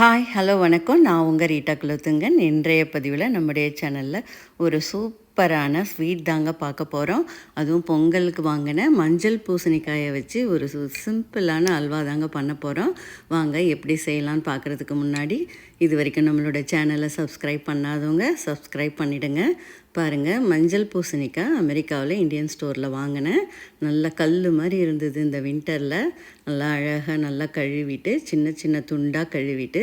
Hi hello வணக்கம். நான் உங்கள் ரீட்டா குலத்துங்கன். இன்றைய பதிவில் நம்முடைய சேனலில் ஒரு சூப்பரான ஸ்வீட் தாங்க பார்க்க போகிறோம் அதுவும் பொங்கலுக்கு வாங்கின மஞ்சள் பூசணிக்காயை வச்சு ஒரு சிம்பிளான அல்வா தாங்க பண்ண போகிறோம் வாங்க எப்படி செய்யலாம்னு பார்க்குறதுக்கு முன்னாடி இது வரைக்கும் நம்மளோட சேனலை சப்ஸ்கிரைப் பண்ணாதவங்க சப்ஸ்கிரைப் பண்ணிவிடுங்க பாருங்கள் மஞ்சள் பூசணிக்காய் அமெரிக்காவில் இந்தியன் ஸ்டோரில் வாங்கினேன். நல்ல கல் மாதிரி இருந்தது இந்த வின்டரில் நல்லா அழகாக நல்லா கழுவிட்டு சின்ன சின்ன துண்டாக கழுவிட்டு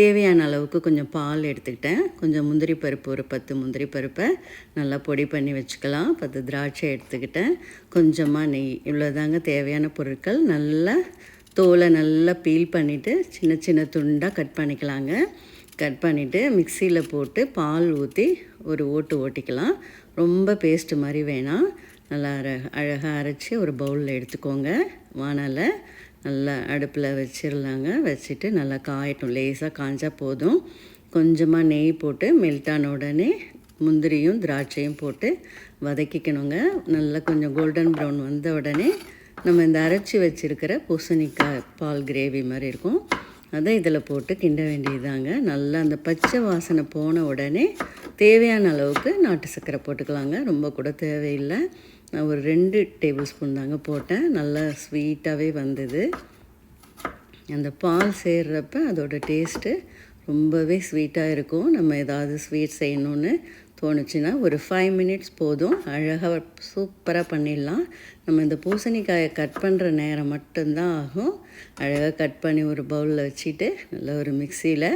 தேவையான அளவுக்கு கொஞ்சம் பால் எடுத்துக்கிட்டேன். கொஞ்சம் முந்திரி பருப்பு ஒரு பத்து முந்திரி பருப்பை நல்லா பொடி பண்ணி வச்சுக்கலாம். பத்து திராட்சை எடுத்துக்கிட்டேன். கொஞ்சமாக நெய் இவ்வளோதாங்க தேவையான பொருட்கள். நல்லா தோலை நல்லா பீல் பண்ணிவிட்டு சின்ன சின்ன துண்டாக கட் பண்ணிக்கலாங்க. கட் பண்ணிவிட்டு மிக்சியில் போட்டு பால் ஊற்றி ஒரு ஓட்டு ஓட்டிக்கலாம். ரொம்ப பேஸ்ட்டு மாதிரி வேணாம். நல்லா அர அழகாக அரைச்சி ஒரு பவுலில் எடுத்துக்கோங்க. வானலை நல்லா அடுப்பில் வச்சிடலாங்க வச்சுட்டு நல்லா காயட்டும். லேசாக காஞ்சால் போதும். கொஞ்சமாக நெய் போட்டு மெல்ட்டான உடனே முந்திரியும் திராட்சையும் போட்டு வதக்கிக்கணுங்க. நல்லா கொஞ்சம் கோல்டன் ப்ரௌன் வந்த உடனே நம்ம இந்த அரைச்சி வச்சுருக்கிற பூசணிக்காய் பால் கிரேவி மாதிரி இருக்கும். அதை இதில் போட்டு கிண்ட வேண்டியதாங்க. நல்லா அந்த பச்சை வாசனை போன உடனே தேவையான அளவுக்கு நாட்டு சர்க்கரை போட்டுக்கலாங்க. ரொம்ப கூட தேவையில்லை. நான் ஒரு ரெண்டு டேபிள் ஸ்பூன் தாங்க போட்டேன். நல்லா ஸ்வீட்டாகவே வந்தது. அந்த பால் சேர்றப்ப அதோட டேஸ்ட்டு ரொம்பவே ஸ்வீட்டாக இருக்கும். நம்ம ஏதாவது ஸ்வீட் செய்யணுன்னு தோணுச்சுன்னா ஒரு ஃபைவ் மினிட்ஸ் போதும். அழகாக சூப்பராக பண்ணிடலாம். நம்ம இந்த பூசணிக்காயை கட் பண்ணுற நேரம் மட்டும்தான் ஆகும். அழகாக கட் பண்ணி ஒரு பவுலில் வச்சுட்டு நல்லா ஒரு மிக்சியில்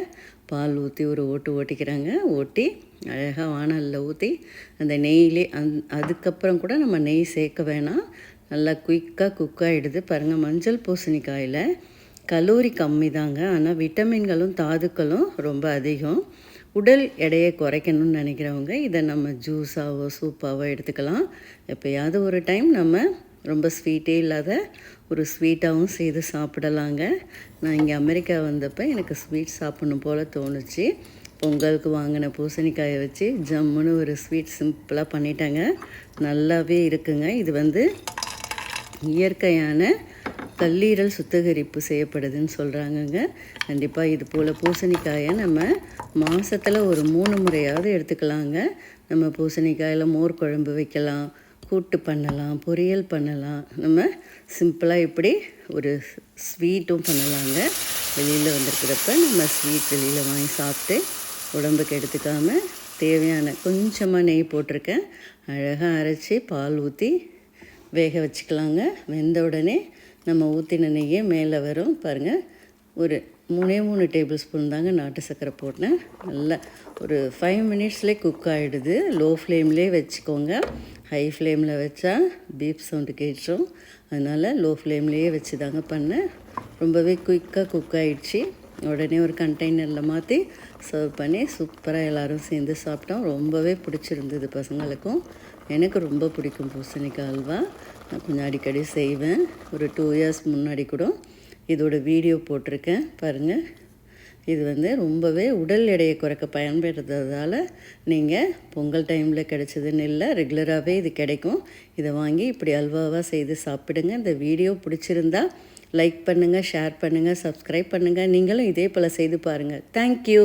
பால் ஊற்றி ஒரு ஓட்டு ஓட்டிக்கிறாங்க. ஓட்டி அழகாக வானலில் ஊற்றி அந்த நெய்லே அந் அதுக்கப்புறம் கூட நம்ம நெய் சேர்க்க வேணாம். நல்லா குயிக்காக குக் ஆகிடுது பாருங்கள் மஞ்சள் பூசணிக்காயில் கலோரி கம்மி தாங்க ஆனால் விட்டமின்களும் தாதுக்களும் ரொம்ப அதிகம். உடல் எடையை குறைக்கணும்னு நினைக்கிறவங்க இதை நம்ம ஜூஸாவோ சூப்பாவோ எடுத்துக்கலாம். எப்போயாவது ஒரு டைம் நம்ம ரொம்ப ஸ்வீட்டே இல்லாத ஒரு ஸ்வீட்டாகவும் செய்து சாப்பிடலாங்க. நான் இங்கே அமெரிக்கா வந்தப்போ எனக்கு ஸ்வீட் சாப்பிடணும் போல் தோணுச்சு. பொங்கலுக்கு வாங்கின பூசணிக்காயை வச்சு ஜம்முன்னு ஒரு ஸ்வீட் சிம்பிளாக பண்ணிட்டாங்க. நல்லாவே இருக்குங்க. இது வந்து இயற்கையான கல்லீரல் சுத்திகரிப்பு செய்யப்படுதுன்னு சொல்கிறாங்கங்க கண்டிப்பாக இது போல் பூசணிக்காயை நம்ம மாதத்தில் ஒரு மூணு முறையாவது எடுத்துக்கலாங்க. நம்ம பூசணிக்காயில் மோர் குழம்பு வைக்கலாம் கூட்டு பண்ணலாம் பொரியல் பண்ணலாம். நம்ம சிம்பிளாக இப்படி ஒரு ஸ்வீட்டும் பண்ணலாங்க. வெளியில் வந்திருக்கிறப்ப நம்ம ஸ்வீட் வெளியில் வாங்கி சாப்பிட்டு உடம்புக்கு எடுத்துக்காமல் தேவையான கொஞ்சமாக நெய் போட்டிருக்கேன். அழகாக அரைச்சி பால் ஊற்றி வேக வச்சுக்கலாங்க. வெந்த உடனே நம்ம ஊற்றின நெய்யே மேலே வரும். பாருங்கள் ஒரு மூணே மூணு டேபிள் ஸ்பூன் தாங்க நாட்டு சர்க்கரை போட்டேன். நல்லா ஒரு ஃபைவ் மினிட்ஸ்லேயே குக் ஆகிடுது லோ ஃப்ளேம்லேயே வச்சுக்கோங்க. ஹை ஃப்ளேமில் வச்சா பீப் சவுண்டு கேட்டுரும். அதனால் லோ ஃப்ளேம்லேயே வச்சு தாங்க பண்ணேன். ரொம்பவே குயிக்காக குக் ஆகிடுச்சு உடனே ஒரு கண்டெய்னரில் மாற்றி சர்வ் பண்ணி சூப்பராக எல்லோரும் சேர்ந்து சாப்பிட்டோம். ரொம்பவே பிடிச்சிருந்தது பசங்களுக்கும். எனக்கு ரொம்ப பிடிக்கும் பூசணிக்காய் அல்வா. நான் கொஞ்சம் அடிக்கடி செய்வேன். ஒரு டூ இயர்ஸ் முன்னாடி கூட இதோட வீடியோ போட்டிருக்கேன். பாருங்கள் இது வந்து ரொம்பவே உடல் எடையை குறைக்க பயன்படுறதால நீங்கள் பொங்கல் டைமில் கிடைச்சதுன்னு இல்லை ரெகுலராகவே இது கிடைக்கும். இதை வாங்கி இப்படி அல்வாவாக செய்து சாப்பிடுங்க. இந்த வீடியோ பிடிச்சிருந்தா லைக் பண்ணுங்கள் ஷேர் பண்ணுங்கள் சப்ஸ்கிரைப் பண்ணுங்கள் நீங்களும் இதே போல் செய்து பாருங்கள் தேங்க்யூ